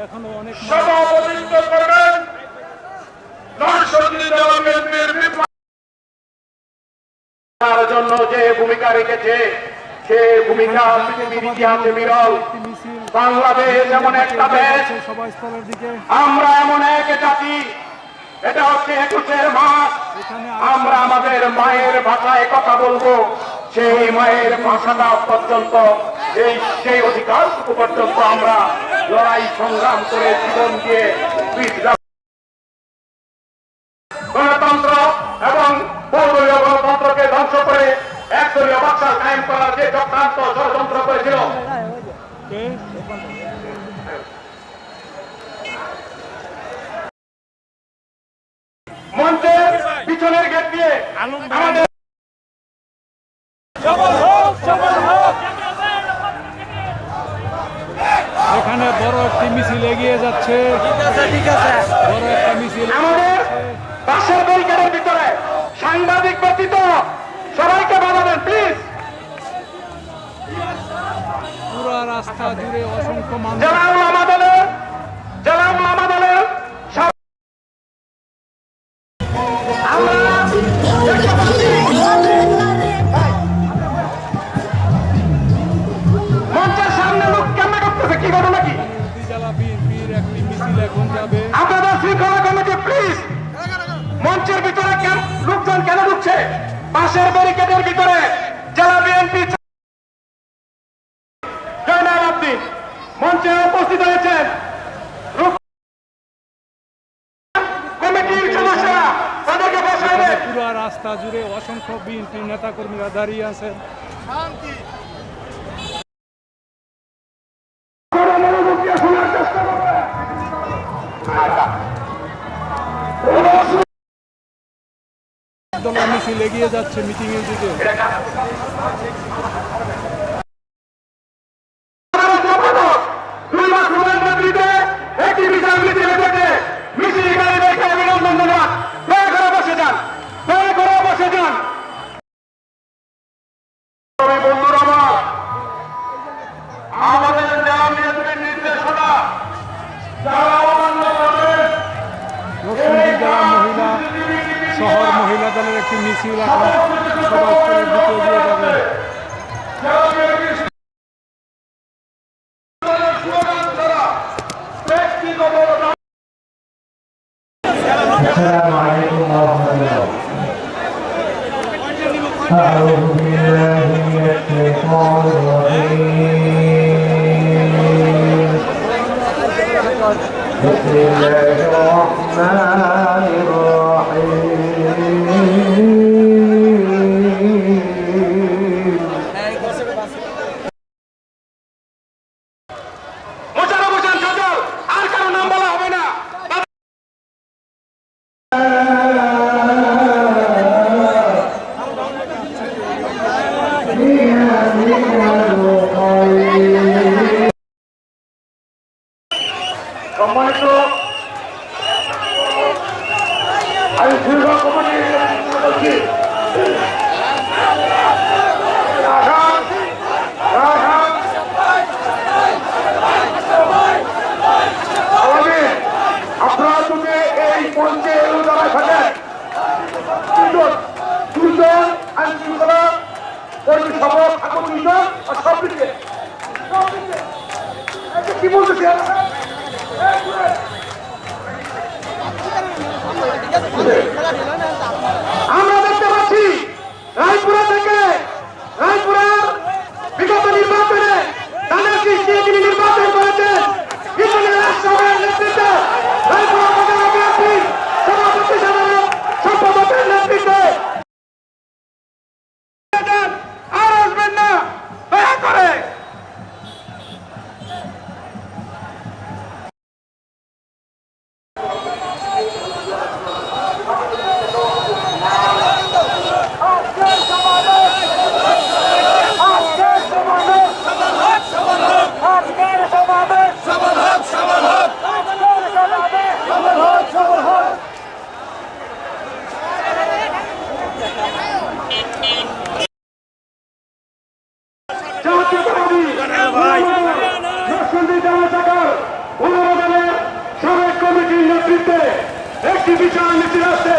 এখনও অনেক সভাপতিত্ব করবেন নরসিংদী জেলা বিএনপির বিপ্লব তার জন্য যে ভূমিকা রেখেছে সে ভূমিকা পৃথিবীর ইতিহাসে বিরল। বাংলাদেশ এমন একটা দেশ। যাচ্ছে সভাস্থলের দিকে। আমরা এমন এক জাতি। এটা হচ্ছে একুশের মাস। আমরা আমাদের মায়ের ভাষায় কথা বলব। সেই মায়ের ভাষাটা পর্যন্ত এই সেই অধিকারটুকু পর্যন্ত আমরা লড়াই সংগ্রাম করে জীবন দিয়ে গণতন্ত্র এবং বহুদলীয় গণতন্ত্রকে ধ্বংস করে একদলীয় বাক্সা কায়েম করার যে চক্রান্ত ষড়যন্ত্র করেছিল। মঞ্চের পিছনের গেট দিয়ে আমাদের জুড়ে অসংখ্য মানুষ উপস্থিত হয়েছেন। পুরো রাস্তা জুড়ে অসংখ্য বিএনপি নেতাকর্মীরা দাঁড়িয়ে আছেন। মিছিল এগিয়ে যাচ্ছে মিটিং এর দিকে। আমি দীর্ঘ কমিটির বলছি আপনারা যদি এই মঞ্চে যারা থাকেন দুজন দুজন আইন শৃঙ্খলা কর্মী সভা ঠাকুর দুজন আর সব দিকে। সব দিকে। কি বলতেছি সাবেক কমিটির নেতৃত্বে একটি বিচার নীতি আছে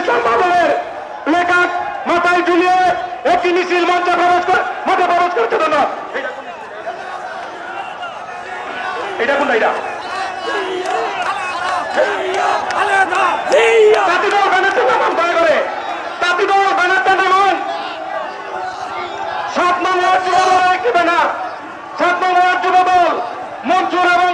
ইসলাম বাবরের লেখা না সাত নম্বর Churabá.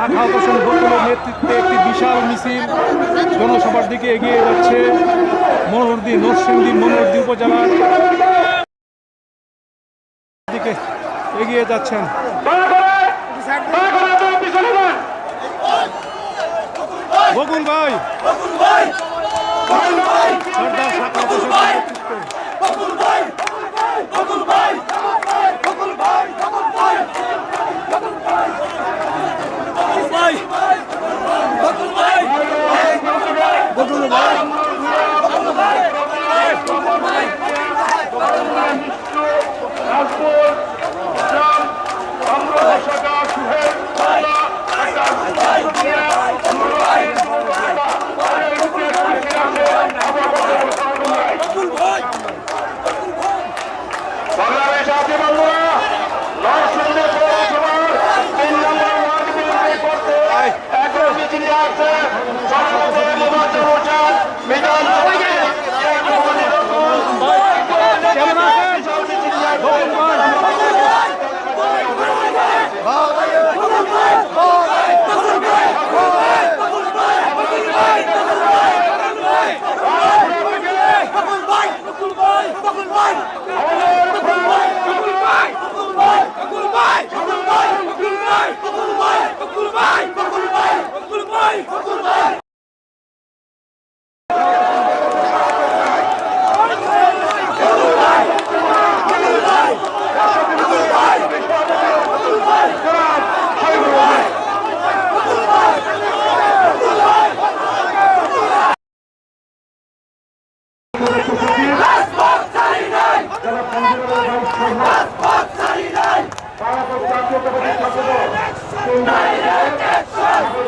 শাখা হোসেন বোতলের নেতৃত্বে একটি বিশাল মিছিল জনসভার দিকে এগিয়ে যাচ্ছে মনোহরদী, নরসিংদী, মনোহরদী উপজেলার দিকে এগিয়ে যাচ্ছেন। বকুল ভাই। সর্দার শাখা হোসেন নেতৃত্বে।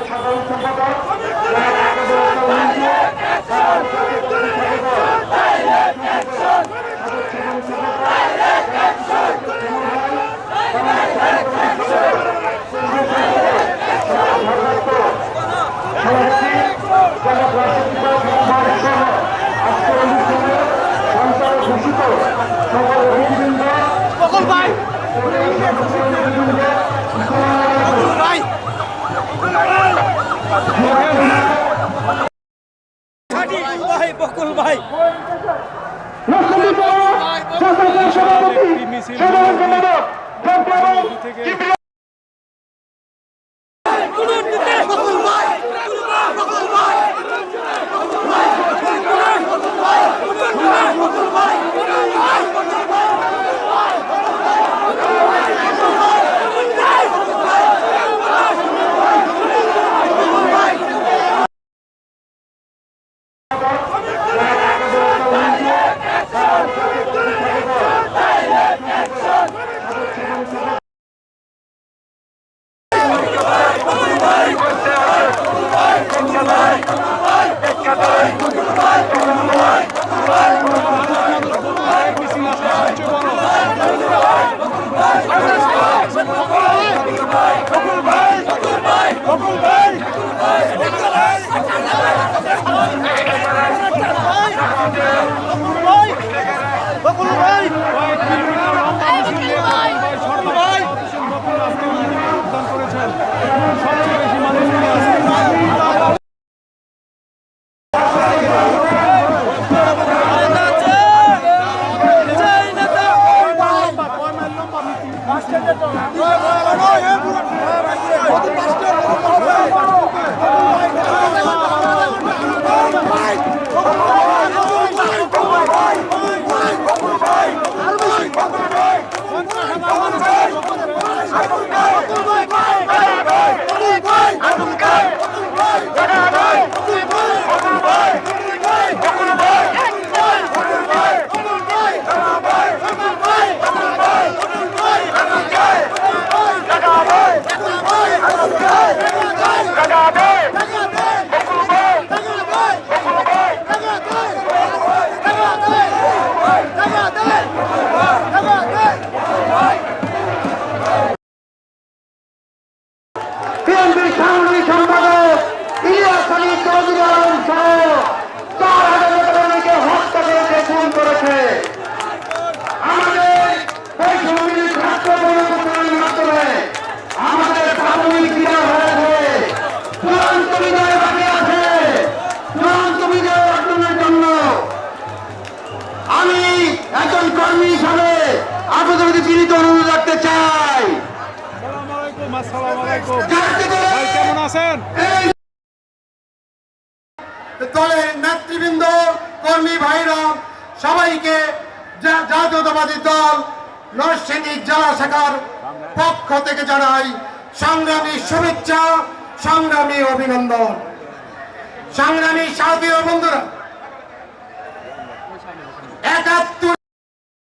সাধারণ সম্পাদক বিএনপির সাংগঠনিক সম্পাদক ইলিয়াস আলী চৌধুরী বিদায় হয়েছে। চূড়ান্ত বিজয় বাকি আছে। চূড়ান্ত আমি একজন কর্মী হিসাবে আপনাদের প্রতি বিনীত অনুরোধ রাখতে চাই। সবাইকে জাতীয়তাবাদী দল নরসিংদী জেলা শাখার পক্ষ থেকে জানাই সংগ্রামী শুভেচ্ছা, সংগ্রামী অভিনন্দন। সংগ্রামী সাথী বন্ধুরা, একাত্তর